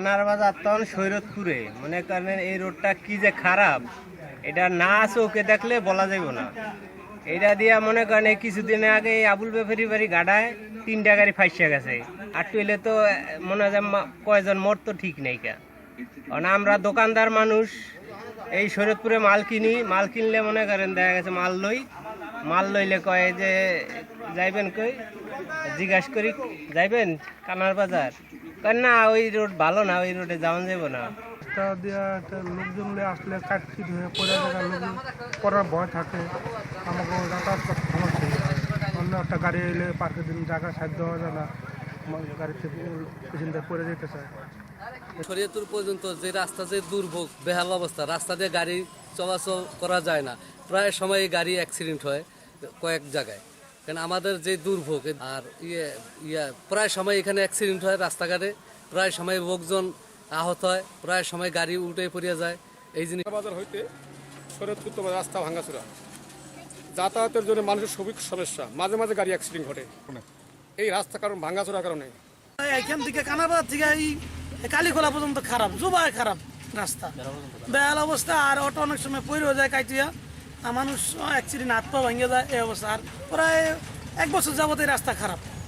কানার বাজার তখন সৈরতপুরে। মনে করেন এই রোডটা কি যে খারাপ। এটা না চোখে দেখলে বলা যাইব না। এটা দিয়া মনে করেন এই কিছুদিন আগে এই আবুল বেফারি বাড়ি গাড়ায় তিনটা গাড়ি ফাইসা গেছে। আর টুইলে তো মনে হয় কয়জন মোর তো ঠিক নেই কা। কারণ আমরা দোকানদার মানুষ, এই শরীয়তপুরে মাল কিনি। মাল কিনলে মনে করেন দেখা গেছে মাল লই মাল লইলে কয় যে যাইবেন কই? জিজ্ঞাস করি যাইবেন কানার বাজার? কয় না ওই রোড ভালো না ওই রোডে যাওয়া যাব না। রাস্তা দিয়ে একটা লোকজন আসলে কাটপিট হয়ে পড়ে জায়গায় লোকজন পড়ার ভয় থাকে। আমাকে যাতায়াত করতে সমস্যা হয়। অন্য একটা গাড়ি এলে পার্কের দিন জায়গা সাধ্য হওয়া যায় না। গাড়িতে পেছনটা পড়ে যেতে চায়। শরীয়তুর পর্যন্ত যে রাস্তা যে দুর্ভোগ বেহাল অবস্থা রাস্তা দিয়ে গাড়ি চলাচল করা যায় না। প্রায় সময় গাড়ি অ্যাক্সিডেন্ট হয়। কয়েক জায়গায়। কারণ আমাদের যে দুর্ভোগ আর ইয়ে ইয়ে প্রায় সময় এখানে অ্যাক্সিডেন্ট হয় রাস্তাঘাটে প্রায় সময় লোকজন আহত হয় প্রায় সময় গাড়ি উল্টে পড়িয়া যায়। এই জিনিস বাজার হইতে শরৎপুর তোমার রাস্তা ভাঙ্গাচুরা যাতায়াতের জন্য মানুষের খুবই সমস্যা মাঝে মাঝে গাড়ি অ্যাক্সিডেন্ট ঘটে। এই রাস্তা কারণ ভাঙ্গাচুরার কারণে। এখান থেকে কানাবাদ থেকে এই কালীখোলা পর্যন্ত খারাপ জুবাই খারাপ রাস্তা। বেহাল অবস্থা আর অটো অনেক সময় পইরেও যায় কাইটিয়া মানুষ অ্যাক্সিডেন্ট হাত পা যায় এই অবস্থা। আর প্রায় এক বছর যাবত এই রাস্তা খারাপ।